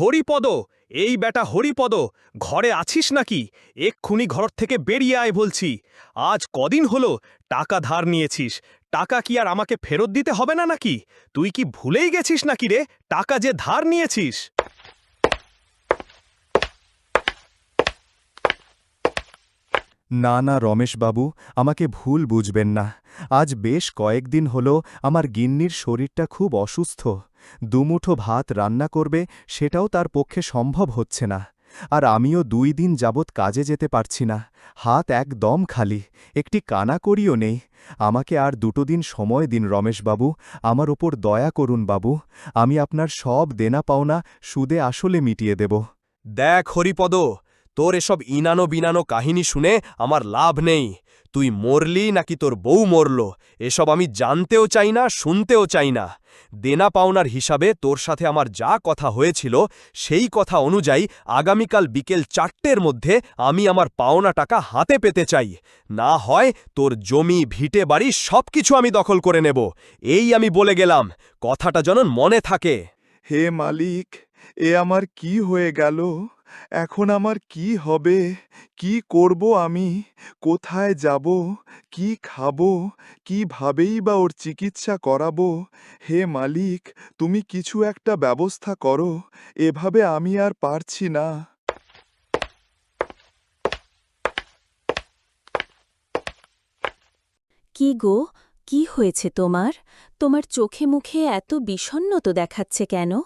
হরিপদ, এই বেটা হরিপদ, ঘরে আছিস নাকি? এক্ষুনি ঘর থেকে বেরিয়ে আয় বলছি। আজ কদিন হলো টাকা ধার নিয়েছিস? টাকা কি আর আমাকে ফেরত দিতে হবে না নাকি? তুই কি ভুলেই গেছিস নাকি রে? টাকা যে ধার নিয়েছিস। না না, রমেশবাবু, আমাকে ভুল বুঝবেন না। আজ বেশ কয়েকদিন হল আমার গিন্নির শরীরটা খুব অসুস্থ। দুমুঠো ভাত রান্না করবে, সেটাও তার পক্ষে সম্ভব হচ্ছে না। আর আমিও দুই দিন যাবৎ কাজে যেতে পারছি না। হাত একদম খালি। একটি কানাকড়িও নেই। আমাকে আর দুটো দিন সময় দিন রমেশবাবু। আমার ওপর দয়া করুন বাবু। আমি আপনার সব দেনা পাওনা সুদে আসলে মিটিয়ে দেব। দেখ হরিপদ তোর এসব ইনানো বিনানো কাহিনী শুনে আমার লাভ নেই। তুই মরলি নাকি তোর বউ মরল? এসব আমি জানতেও চাই না, শুনতেও চাই না। দেনা পাওনার হিসাবে তোর সাথে আমার যা কথা হয়েছিল, সেই কথা অনুযায়ী আগামীকাল বিকেল চারটের মধ্যে আমি আমার পাওনা টাকা হাতে পেতে চাই। না হয় তোর জমি, ভিটে বাড়ি সব কিছু আমি দখল করে নেব। এই আমি বলে গেলাম, কথাটা যেন মনে থাকে। হে মালিক, এ আমার কি হয়ে গেল? এখন আমার কি হবে? কি করব আমি? কোথায় যাব? কি খাব? কিভাবেই বা ওর চিকিৎসা করাবো? হে মালিক, তুমি কিছু একটা ব্যবস্থা করো। এভাবে আমি আর পারছি না। কি গো? কি হয়েছে তোমার? তোমার চোখে মুখে এত বিষণ্নত দেখাচ্ছে কেন?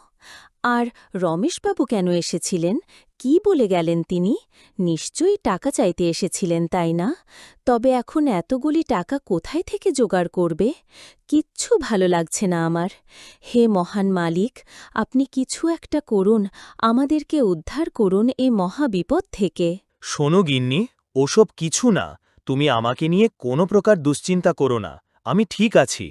আর রমেশবাবু কেন এসেছিলেন? কি বলে গেলেন তিনি? নিশ্চয়ই টাকা চাইতে এসেছিলেন, তাই না? তবে এখন এতগুলি টাকা কোথায় থেকে জোগাড় করবে? কিচ্ছু ভালো লাগছে না আমার। হে মহান মালিক, আপনি কিছু একটা করুন, আমাদেরকে উদ্ধার করুন এ মহাবিপদ থেকে। শোনো গিন্নি, ওসব কিছু না, তুমি আমাকে নিয়ে কোনো প্রকার দুশ্চিন্তা করো না, আমি ঠিক আছি।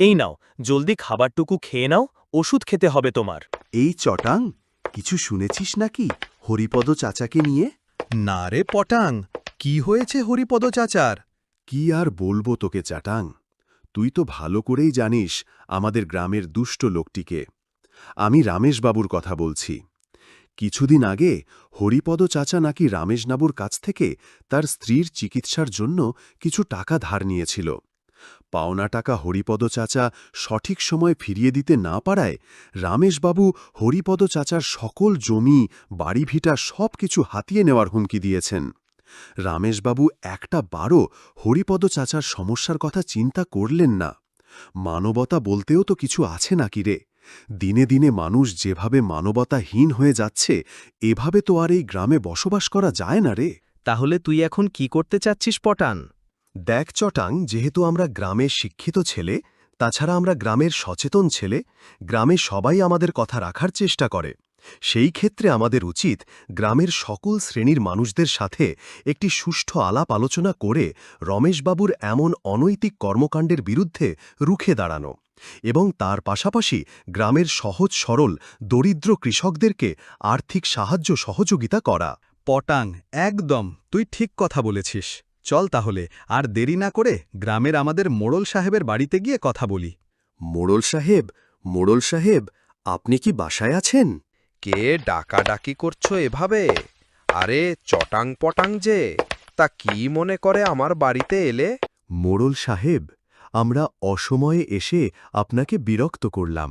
এই নাও, জলদি খাবারটুকু খেয়ে নাও, ওষুধ খেতে হবে তোমার। এই চটাং কিছু শুনেছিস নাকি হরিপদ চাচাকে নিয়ে? না রে পটাং কি হয়েছে হরিপদ চাচার? কি আর বলব তোকে চাটাং? তুই তো ভালো করেই জানিস আমাদের গ্রামের দুষ্ট লোকটিকে। আমি রামেশবাবুর কথা বলছি। কিছুদিন আগে হরিপদ চাচা নাকি রামেশবাবুর কাছ থেকে তার স্ত্রীর চিকিৎসার জন্য কিছু টাকা ধার নিয়েছিল। পাওনা টাকা হরিপদ চাচা সঠিক সময় ফিরিয়ে দিতে না পারায় রামেশবাবু হরিপদ চাচার সকল জমি বাড়িভিটা সব কিছু হাতিয়ে নেওয়ার হুমকি দিয়েছেন। রামেশবাবু একটা বারও হরিপদ চাচার সমস্যার কথা চিন্তা করলেন না। মানবতা বলতেও তো কিছু আছে নাকি রে? দিনে দিনে মানুষ যেভাবে মানবতাহীন হয়ে যাচ্ছে, এভাবে তো আর এই গ্রামে বসবাস করা যায় না রে। তাহলে তুই এখন কি করতে চাচ্ছিস পটান? দেখ চটাং, যেহেতু আমরা গ্রামের শিক্ষিত ছেলে, তাছাড়া আমরা গ্রামের সচেতন ছেলে, গ্রামে সবাই আমাদের কথা রাখার চেষ্টা করে। সেই ক্ষেত্রে আমাদের উচিত গ্রামের সকল শ্রেণির মানুষদের সাথে একটি সুষ্ঠু আলাপ আলোচনা করে রমেশবাবুর এমন অনৈতিক কর্মকাণ্ডের বিরুদ্ধে রুখে দাঁড়ানো এবং তার পাশাপাশি গ্রামের সহজ সরল, দরিদ্র কৃষকদেরকে আর্থিক সাহায্য সহযোগিতা করা। পটাং, একদম, তুই ঠিক কথা বলেছিস। চল তাহলে আর দেরি না করে গ্রামের আমাদের মোড়ল সাহেবের বাড়িতে গিয়ে কথা বলি। মোড়ল সাহেব মোড়ল সাহেব আপনি কি বাসায় আছেন? কে ডাকাডাকি করছ এভাবে? আরে চটাং পটাং যে তা কি মনে করে আমার বাড়িতে এলে? মোড়ল সাহেব আমরা অসময়ে এসে আপনাকে বিরক্ত করলাম।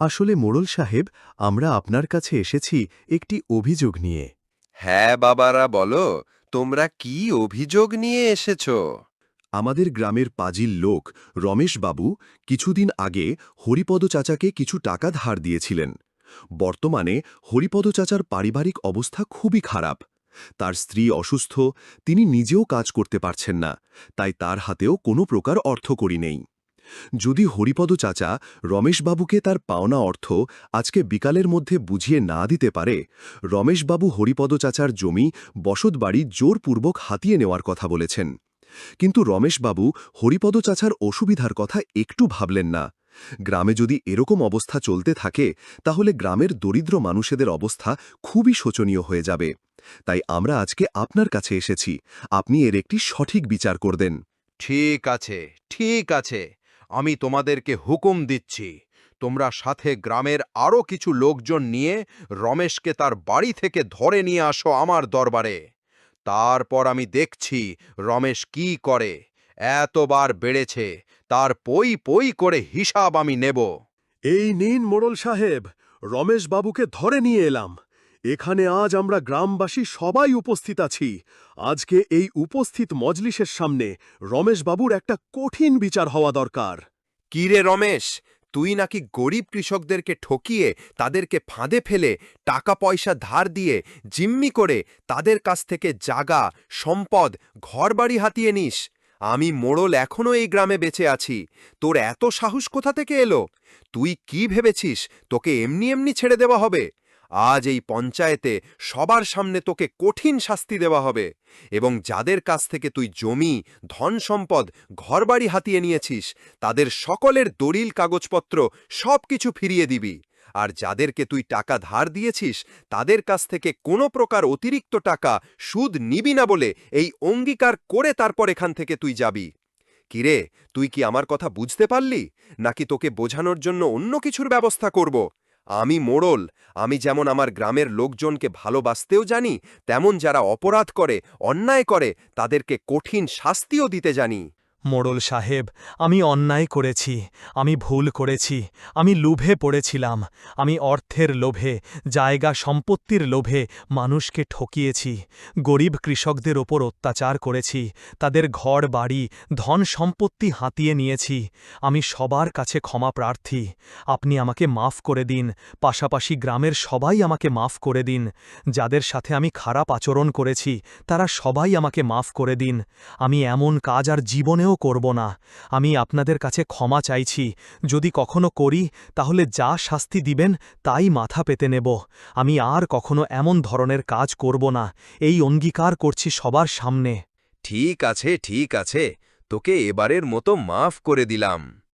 আসলে মোড়ল সাহেব আমরা আপনার কাছে এসেছি একটি অভিযোগ নিয়ে। হ্যাঁ বাবারা বলো। তোমরা কি অভিযোগ নিয়ে এসেছ? আমাদের গ্রামের পাজিল লোক রমেশবাবু কিছুদিন আগে হরিপদ চাচাকে কিছু টাকা ধার দিয়েছিলেন। বর্তমানে হরিপদ চাচার পারিবারিক অবস্থা খুবই খারাপ। তার স্ত্রী অসুস্থ, তিনি নিজেও কাজ করতে পারছেন না, তাই তার হাতেও কোনো প্রকার অর্থকড়ি নেই। যদি হরিপদ চাচা রমেশবাবুকে তার পাওনা অর্থ আজকে বিকালের মধ্যে বুঝিয়ে না দিতে পারে, রমেশবাবু হরিপদ চাচার জমি বসতবাড়ি জোরপূর্বক হাতিয়ে নেওয়ার কথা বলেছেন। কিন্তু রমেশবাবু হরিপদ চাচার অসুবিধার কথা একটু ভাবলেন না। গ্রামে যদি এরকম অবস্থা চলতে থাকে, তাহলে গ্রামের দরিদ্র মানুষেদের অবস্থা খুবই শোচনীয় হয়ে যাবে। তাই আমরা আজকে আপনার কাছে এসেছি, আপনি এর একটি সঠিক বিচার করবেন। ঠিক আছে ঠিক আছে। আমি তোমাদেরকে হুকুম দিচ্ছি। তোমরা সাথে গ্রামের আরও কিছু লোকজন নিয়ে রমেশকে তার বাড়ি থেকে ধরে নিয়ে আসো আমার দরবারে। তারপর আমি দেখছি রমেশ কি করে। এতবার বেড়েছে। তার পই পই করে হিসাব আমি নেব। এই নিন মোড়ল সাহেব, রমেশ বাবুকে ধরে নিয়ে এলাম। এখানে আজ আমরা গ্রামবাসী সবাই উপস্থিত আছি। আজকে এই উপস্থিত মজলিসের সামনে রমেশ বাবুর একটা কঠিন বিচার হওয়া দরকার। কিরে রমেশ? তুই নাকি গরিব কৃষকদেরকে ঠকিয়ে তাদেরকে ফাঁদে ফেলে টাকা পয়সা ধার দিয়ে, জিম্মি করে তাদের কাছ থেকে জাগা, সম্পদ, ঘরবাড়ি হাতিয়ে নিস। আমি মোড়ল এখনও এই গ্রামে বেঁচে আছি। তোর এত সাহস কোথা থেকে এলো? তুই কি ভেবেছিস? তোকে এমনি এমনি ছেড়ে দেওয়া হবে। আজ এই পঞ্চায়েতে সবার সামনে তোকে কঠিন শাস্তি দেওয়া হবে এবং যাদের কাছ থেকে তুই জমি, ধন সম্পদ, ঘরবাড়ি হাতিয়ে নিয়েছিস, তাদের সকলের দলিল, কাগজপত্র সব কিছু ফিরিয়ে দিবি। আর যাদেরকে তুই টাকা ধার দিয়েছিস, তাদের কাছ থেকে কোনো প্রকার অতিরিক্ত টাকা সুদ নিবি না বলে এই অঙ্গীকার করে তারপর এখান থেকে তুই যাবি। কিরে, তুই কি আমার কথা বুঝতে পারলি? নাকি তোকে বোঝানোর জন্য অন্য কিছুর ব্যবস্থা করব? আমি মোড়ল, আমি যেমন আমার গ্রামের লোকজনকে ভালোবাসতেও জানি, তেমন যারা অপরাধ করে, অন্যায় করে, তাদেরকে কঠিন শাস্তিও দিতে জানি। মোড়ল সাহেব, আমি অন্যায় করেছি, আমি ভুল করেছি, আমি লোভে পড়েছিলাম, আমি অর্থের লোভে, জায়গা সম্পত্তির লোভে মানুষকে ঠকিয়েছি, গরিব কৃষকদের ওপর অত্যাচার করেছি, তাদের ঘর, বাড়ি, ধন সম্পত্তি হাতিয়ে নিয়েছি, আমি সবার কাছে ক্ষমা প্রার্থী, আপনি আমাকে মাফ করে দিন, পাশাপাশি গ্রামের সবাই আমাকে মাফ করে দিন, যাদের সাথে আমি খারাপ আচরণ করেছি, তারা সবাই আমাকে মাফ করে দিন, আমি এমন কাজ আর জীবনেও করব না। আমি আপনাদের কাছে ক্ষমা চাইছি। যদি কখনো করি, তাহলে যা শাস্তি দিবেন, তাই মাথা পেতে নেব। আমি আর কখনো এমন ধরনের কাজ করব না। এই অঙ্গীকার করছি সবার সামনে। ঠিক আছে ঠিক আছে। তোকে এবারের মতো মাফ করে দিলাম।